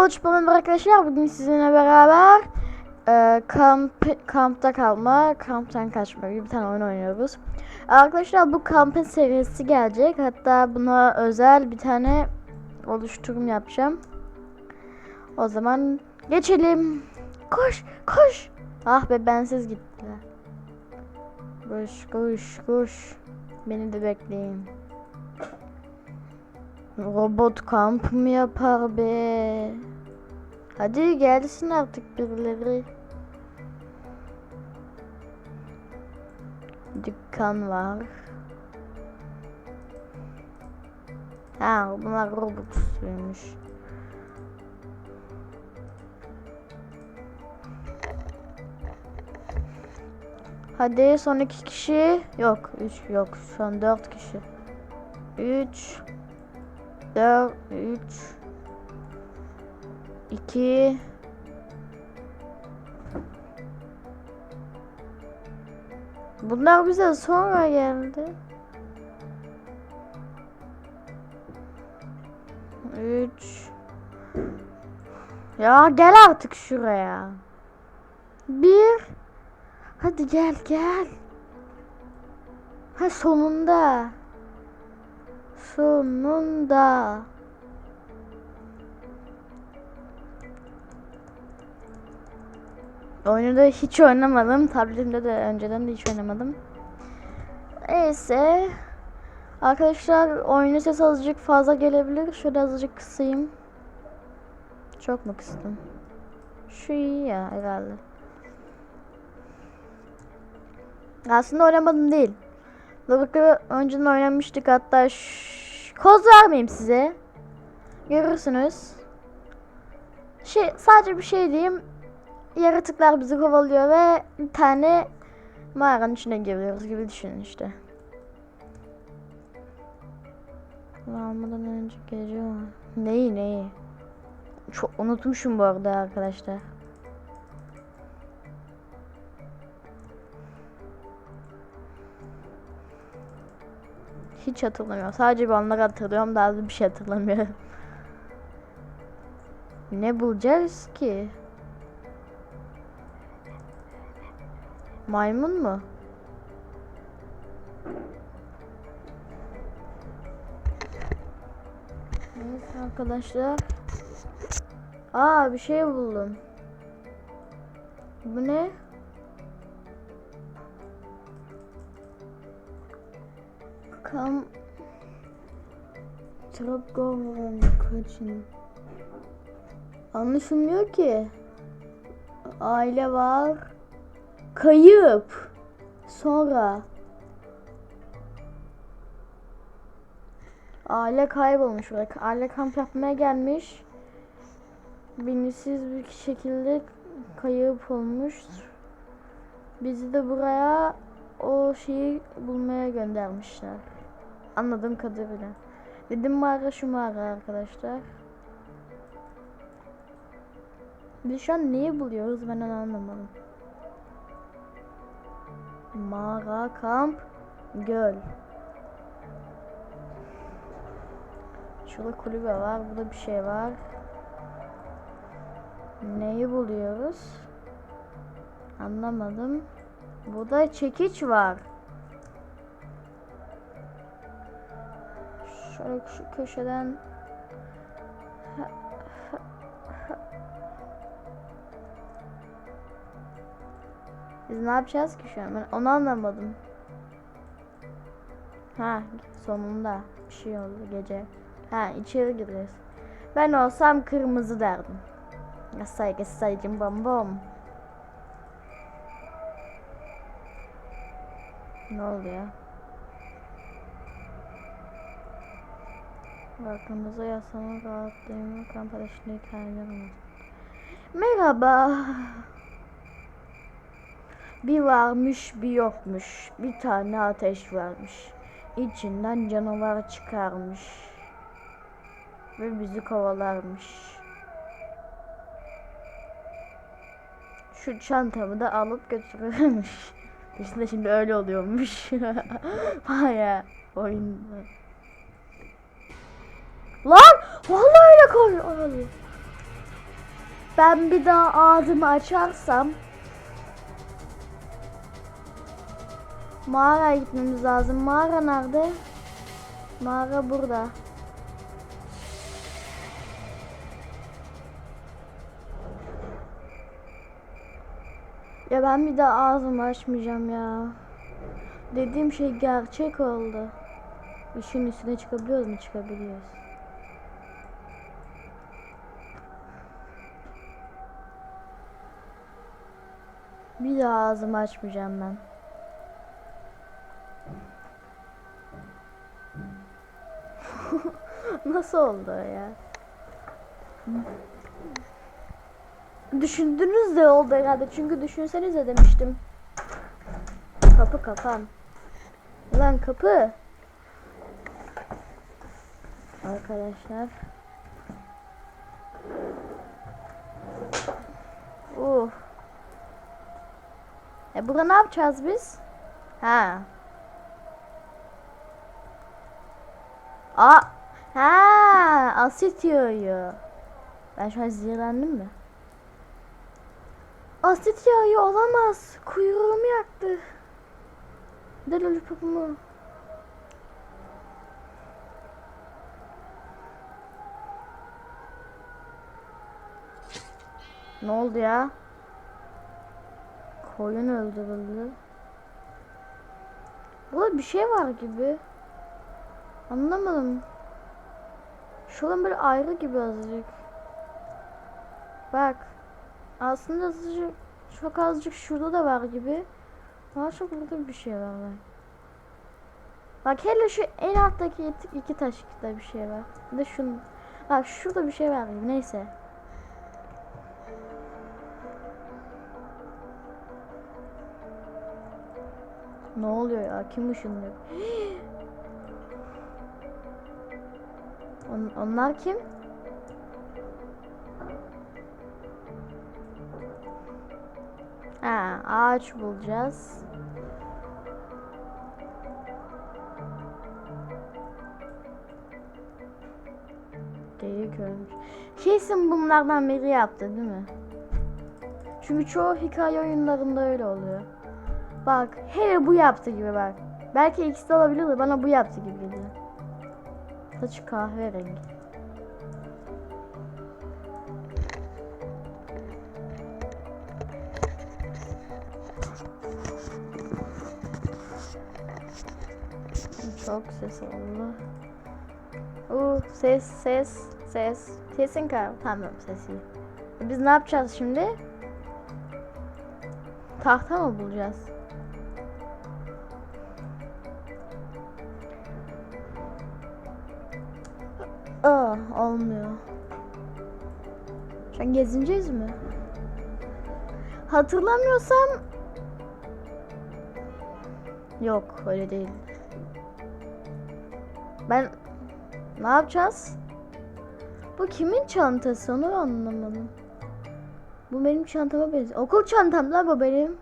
Oluşmamın arkadaşlar bugün sizinle beraber e, kamp kampta kalma, kamptan kaçma gibi bir tane oyun oynuyoruz. Arkadaşlar bu kampın serisi gelecek. Hatta buna özel bir tane oluşturum yapacağım. O zaman geçelim. Koş, koş. Ah be bensiz gittiler. Koş, koş, koş. Beni de bekleyin. Robot kamp mı yapar be? Hadi gelsin artık birileri. Dükkan var. Ha bunlar Robux'luymuş. Hadi son iki kişi. Yok üç yok şu an dört kişi. Üç. 4 3 2 Bunlar bize sonra geldi. 3 Ya gel artık şuraya. 1 Hadi gel gel. Ha sonunda. Sonunda. Oyunu da hiç oynamadım. Tabletimde de önceden de hiç oynamadım. Neyse. Arkadaşlar oyunun ses azıcık fazla gelebilir. Şöyle azıcık kısayım. Çok mu kıstım? Şu iyi ya herhalde. Aslında oynamadım değil. Lavuk'u önceden oynamıştık hatta koz vermeyeyim size. Görürsünüz. Şey sadece bir şey diyeyim. Yaratıklar bizi kovalıyor ve bir tane mağaranın içine giriyoruz gibi düşünün işte. Almadan önce gece var. Neyi neyi? Çok unutmuşum bu arada arkadaşlar. Hiç hatırlamıyorum. Sadece bir anlar hatırlıyorum. Daha da bir şey hatırlamıyorum. ne bulacağız ki? Maymun mu? Neyse arkadaşlar. Aa bir şey buldum. Bu ne? Kam Trabzon kaçın. Anlaşılmıyor ki. Aile var. Kayıp. Sonra. Aile kaybolmuş bırak. Aile kamp yapmaya gelmiş. Bilinçsiz bir şekilde kayıp olmuş. Bizi de buraya o şeyi bulmaya göndermişler. Anladığım kadarıyla. Dedim mağara şu mağara arkadaşlar. Biz şu an neyi buluyoruz ben onu anlamadım. Mağara, kamp, göl. Şurada kulübe var, burada bir şey var. Neyi buluyoruz? Anlamadım. Burada çekiç var. Şöyle şu köşeden Ne yapacağız ki şu an? Ben onu anlamadım. Ha sonunda bir şey oldu gece. Ha içeri gireceğiz. Ben olsam kırmızı derdim. Yasay yasaycım bom bom. Ne oluyor? Aklımıza yaslanın rahatlığını kamp ateşinde hikayeler Merhaba. Bir varmış bir yokmuş. Bir tane ateş varmış. İçinden canavar çıkarmış. Ve bizi kovalarmış. Şu çantamı da alıp götürürmüş. İşte şimdi öyle oluyormuş. Baya oyunda. Lan! Vallahi öyle koy. ben bir daha ağzımı açarsam mağaraya gitmemiz lazım. Mağara nerede? Mağara burada. Ya ben bir daha ağzımı açmayacağım ya. Dediğim şey gerçek oldu. İşin üstüne çıkabiliyoruz mu? Çıkabiliyoruz. Bir daha ağzımı açmayacağım ben. Nasıl oldu ya? Düşündünüz de oldu herhalde. Çünkü düşünsenize demiştim. Kapı kapan. Lan kapı. Arkadaşlar. Uh. E burada ne yapacağız biz? Ha. Aa. Ha, asit yağıyor. Ben şu an zehirlendim mi? Asit yağıyor olamaz. Kuyruğumu yaktı. De lollipopumu. Ne oldu ya? Koyun öldürüldü. Burada bir şey var gibi. Anlamadım. Şuradan böyle ayrı gibi azıcık. Bak. Aslında azıcık çok azıcık şurada da var gibi. Ama çok burada bir şey var bak. Bak hele şu en alttaki iki, taşıkta bir şey var. Bir de şun. Bak şurada bir şey var gibi. Neyse. Ne oluyor ya? Kim ışınlıyor? On, onlar kim? Ha, ağaç bulacağız. Geyik ölmüş. Kesin bunlardan biri yaptı değil mi? Çünkü çoğu hikaye oyunlarında öyle oluyor. Bak hele bu yaptı gibi bak. Belki ikisi de olabilir de bana bu yaptı gibi geliyor. Saçı kahverengi. Çok ses oldu. Oo, ses ses ses. Sesin kal. Tamam sesi. Biz ne yapacağız şimdi? Tahta mı bulacağız? Olmuyor. Şu an gezineceğiz mi? Hatırlamıyorsam Yok öyle değil. Ben ne yapacağız? Bu kimin çantası onu anlamadım. Bu benim çantama benziyor. Okul çantam la bu benim.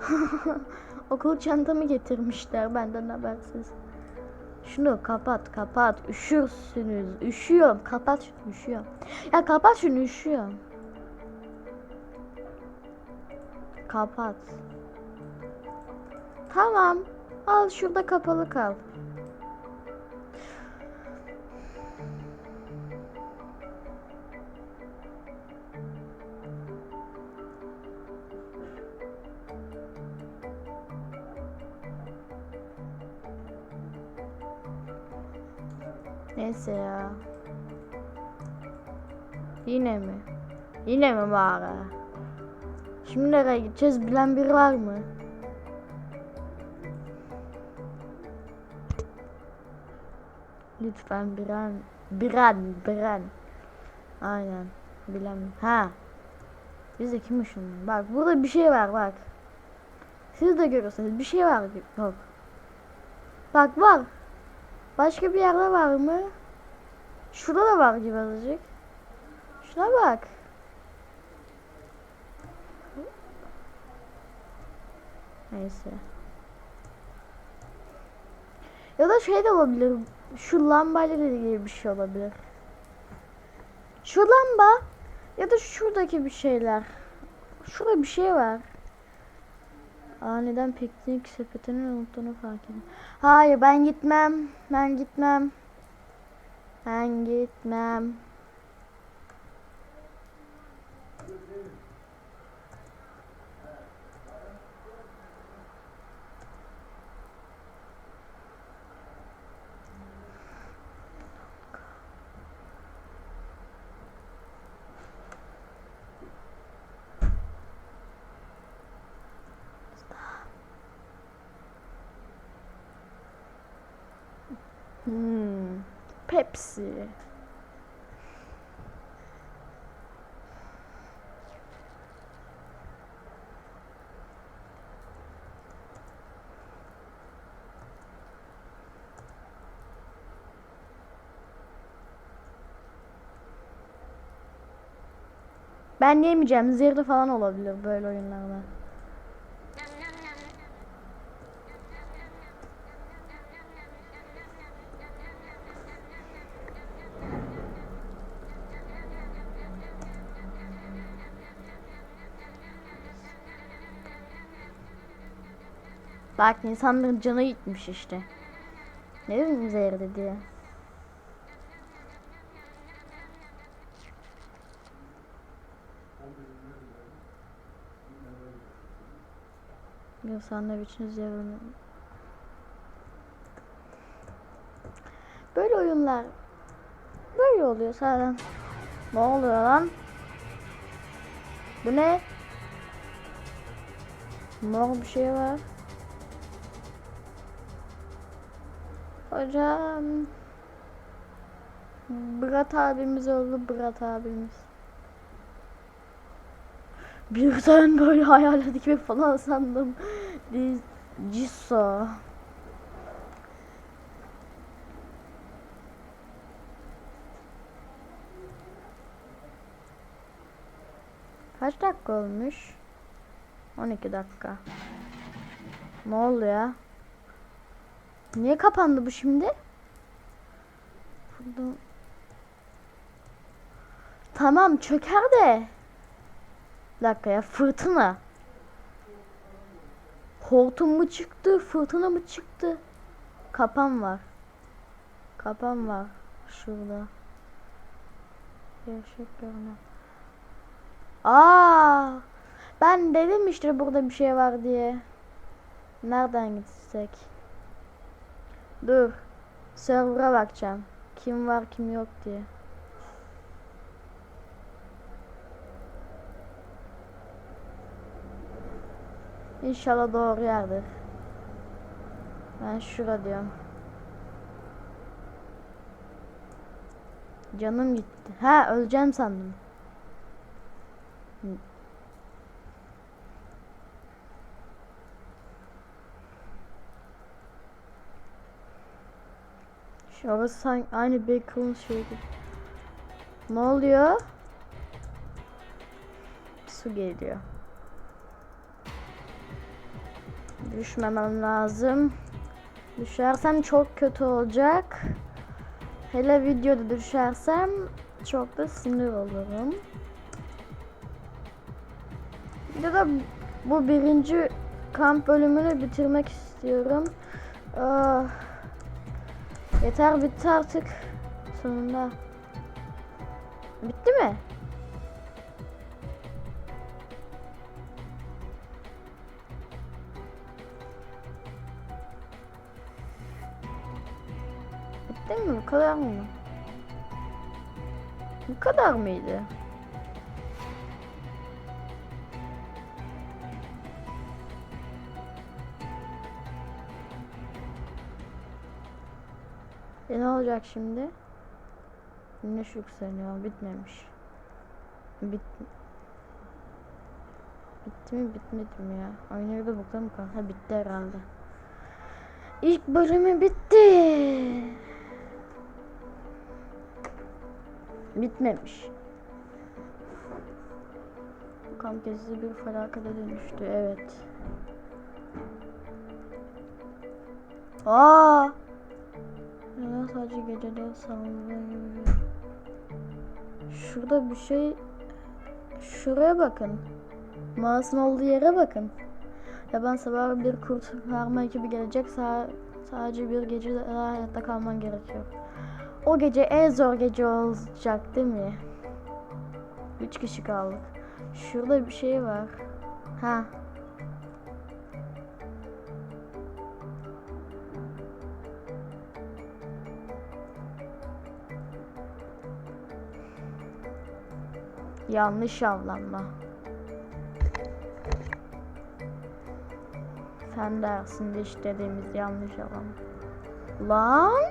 Okul çantamı getirmişler benden habersiz. Şunu kapat kapat üşürsünüz üşüyorum kapat şunu üşüyorum. Ya kapat şunu üşüyorum. Kapat. Tamam al şurada kapalı kal. Neyse ya. Yine mi? Yine mi mağara? Şimdi nereye gideceğiz bilen biri var mı? Lütfen biren, biren, biren. Aynen. Bilen. Ha. Biz de kim ışınlı? Bak burada bir şey var bak. Siz de görüyorsunuz bir şey var. Yok. Bak var. Başka bir yerde var mı? Şurada da var gibi azıcık. Şuna bak. Neyse. Ya da şey de olabilir. Şu lambayla ilgili bir şey olabilir. Şu lamba Ya da şuradaki bir şeyler. Şurada bir şey var. Aniden piknik sepetini unuttuğunu fark ettim. Hayır ben gitmem. Ben gitmem. Ben gitmem. Pepsi. Ben yemeyeceğim. Zehirli falan olabilir böyle oyunlarda. Bak insanların canı gitmiş işte. Ne bileyim zehirli diye. Bir sandviçin zehirli. Böyle oyunlar böyle oluyor zaten. Ne oluyor lan? Bu ne? Mor bir şey var. Hocam. Bırat abimiz oldu Bırat abimiz. Birden böyle hayalet gibi falan sandım. Ciso. Kaç dakika olmuş? 12 dakika. Ne oldu ya? Niye kapandı bu şimdi? Burada... Tamam çöker de. Bir dakika ya fırtına. Hortum mu çıktı? Fırtına mı çıktı? Kapan var. Kapan var. Şurada. Gerçek görünüyor. Aa! Ben dedim işte burada bir şey var diye. Nereden gitsek? Dur. Server'a bakacağım. Kim var kim yok diye. İnşallah doğru yerdir. Ben şura diyorum. Canım gitti. Ha öleceğim sandım. Şu orası sanki aynı Bacon'ın şeyi gibi. Ne oluyor? Su geliyor. Düşmemem lazım. Düşersem çok kötü olacak. Hele videoda düşersem çok da sinir olurum. Videoda bu birinci kamp bölümünü bitirmek istiyorum. Ah. Yeter bitti artık. Sonunda. Bitti mi? Bitti mi? Bu kadar mı? Bu kadar mıydı? E ne olacak şimdi? Güneş yükseliyor. Bitmemiş. Bit Bitti mi bitmedi mi ya? Oyuna bir bakalım bakalım. Ha bitti herhalde. İlk bölümü bitti. Bitmemiş. Kamp bir felakete dönüştü. Evet. Aa! Neden sadece geceleri sağlıyor? Şurada bir şey Şuraya bakın. Mağazın olduğu yere bakın. Ya ben sabah bir kurtarma ekibi gelecek. Sa sadece bir gece daha hayatta kalman gerekiyor. O gece en zor gece olacak değil mi? Üç kişi kaldık. Şurada bir şey var. Ha. Yanlış avlanma. Sen dersinde işlediğimiz yanlış avlanma. Lan!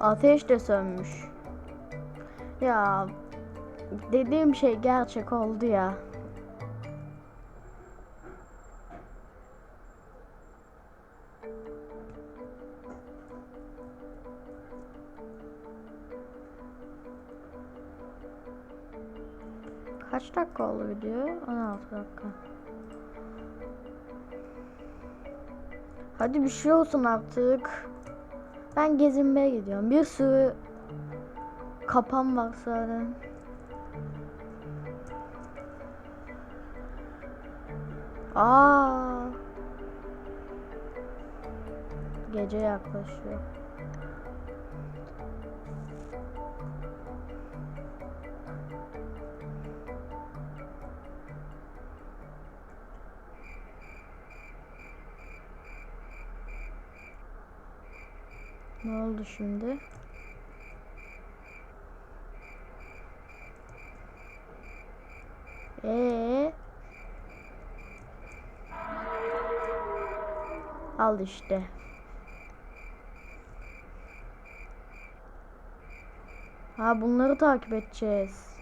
Ateş de sönmüş. Ya dediğim şey gerçek oldu ya. Kaç dakika oldu video? 16 dakika. Hadi bir şey olsun artık. Ben gezinmeye gidiyorum. Bir sürü kapan var zaten. Aa. Gece yaklaşıyor. Ne oldu şimdi? Ee? Al işte. Ha bunları takip edeceğiz.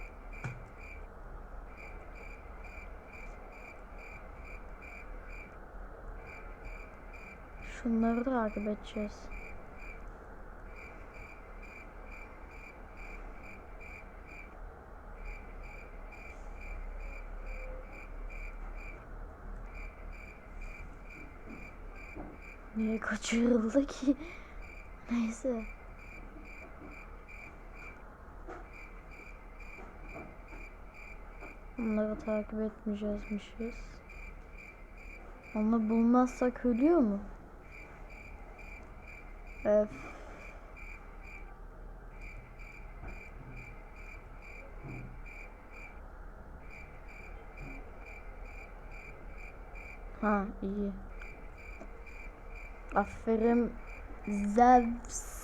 Şunları takip edeceğiz. Niye kaçırıldı ki? Neyse. Onları takip etmeyeceğizmişiz. Onu bulmazsak ölüyor mu? Evet. Ha iyi. Aferin Zevs.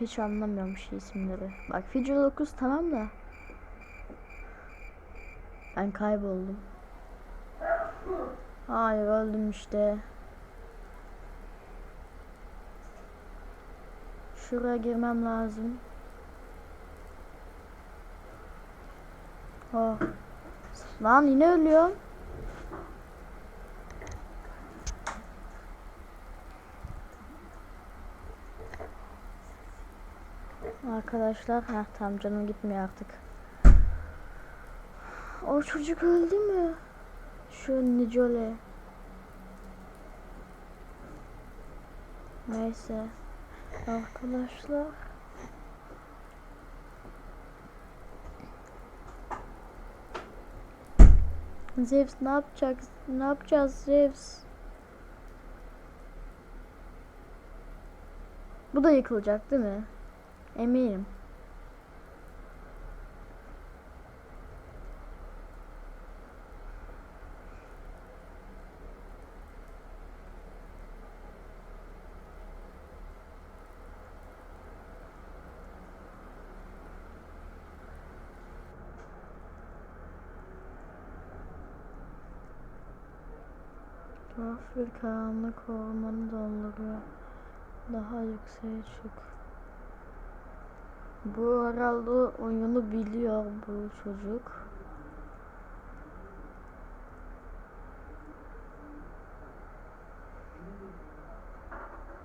Hiç anlamıyorum şey isimleri. Bak Fidget 9 tamam da. Ben kayboldum. Hayır öldüm işte. Şuraya girmem lazım. Oh. Lan yine ölüyorum. Arkadaşlar, ha tam canım gitmiyor artık. O çocuk öldü mü? Şu Nicole. Neyse. Arkadaşlar. Zeus ne yapacak? Ne yapacağız Zeus? Bu da yıkılacak değil mi? Eminim. Bir karanlık ormanı dolduruyor. Daha yükseğe çık. Bu herhalde oyunu biliyor bu çocuk.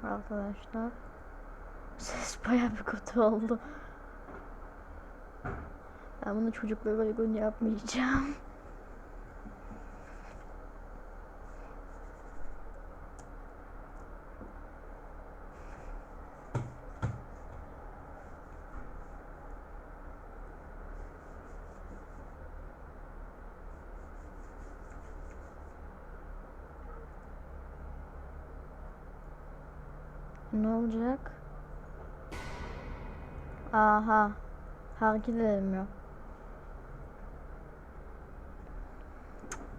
Arkadaşlar. Ses bayağı bir kötü oldu. Ben bunu çocuklara uygun yapmayacağım. Ne olacak? Aha. Hareket edemiyor.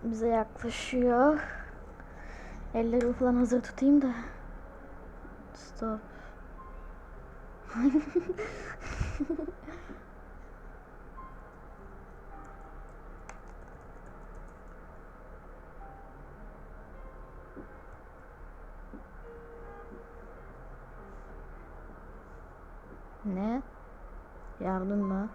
Bize yaklaşıyor. Ellerimi falan hazır tutayım da. Stop. Ne? Yardım mı?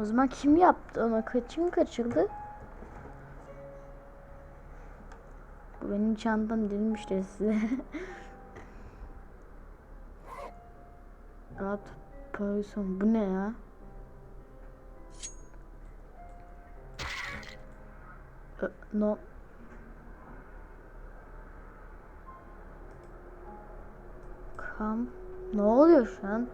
O zaman kim yaptı ona? Kim kaçırdı? Benim çantam demişti size. God person. Bu ne ya? No. Kam. Ne oluyor şu an?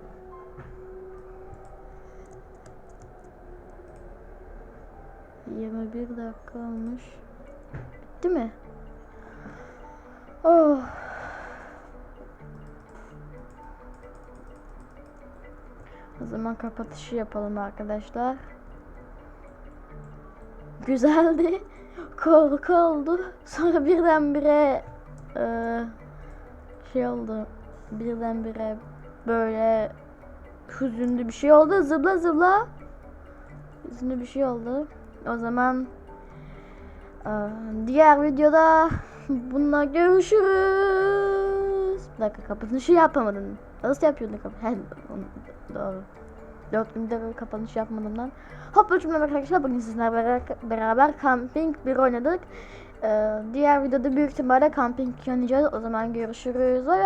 Yirmi bir dakika olmuş. Bitti mi? Oh. O zaman kapatışı yapalım arkadaşlar. Güzeldi. Korku oldu. Sonra birdenbire eee şey oldu. Birdenbire böyle hüzünlü bir şey oldu. Zıbla zıbla. Hüzünlü bir şey oldu. O zaman eee, diğer videoda bununla görüşürüz. Bir dakika kapanışı yapamadın. Nasıl yapıyordun kapanışı? Doğru. 4 gündür kapanış yapmadığımdan. Hop uçumdan arkadaşlar bugün sizlerle beraber, camping bir oynadık. Ee, diğer videoda büyük ihtimalle camping oynayacağız. O zaman görüşürüz. Bye.